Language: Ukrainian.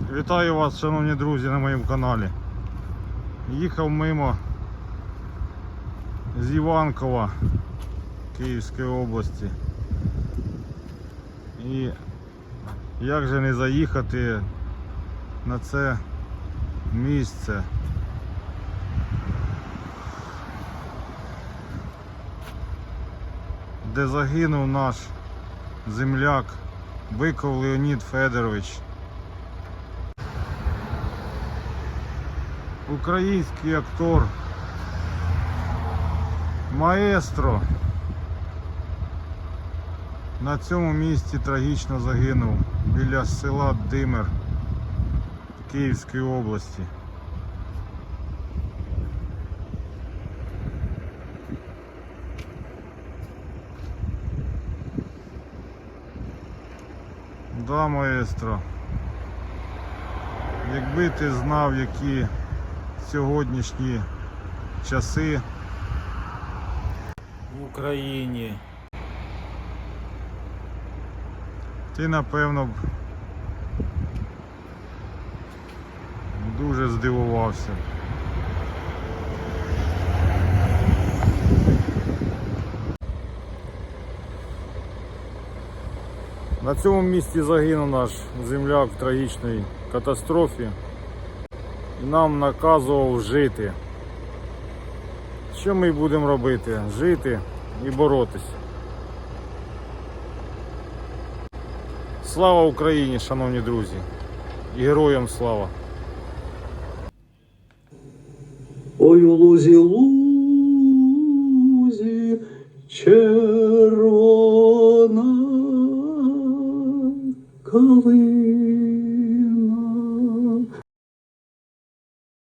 Вітаю вас, шановні друзі, на моєму каналі. Їхав мимо з Іванкова Київської області. І як же не заїхати на це місце? Де загинув наш земляк Биков Леонід Федорович. Український актор, маестро. На цьому місці трагічно загинув біля села Димир Київської області. Да, маестро. Якби ти знав, які сьогоднішні часи в Україні. Ти напевно б дуже здивувався. На цьому місці загинув наш земляк в трагічній катастрофі нам наказував жити. Що ми будемо робити? Жити і боротися. Слава Україні, шановні друзі, і героям слава. Ой у лузі лузі червона калина.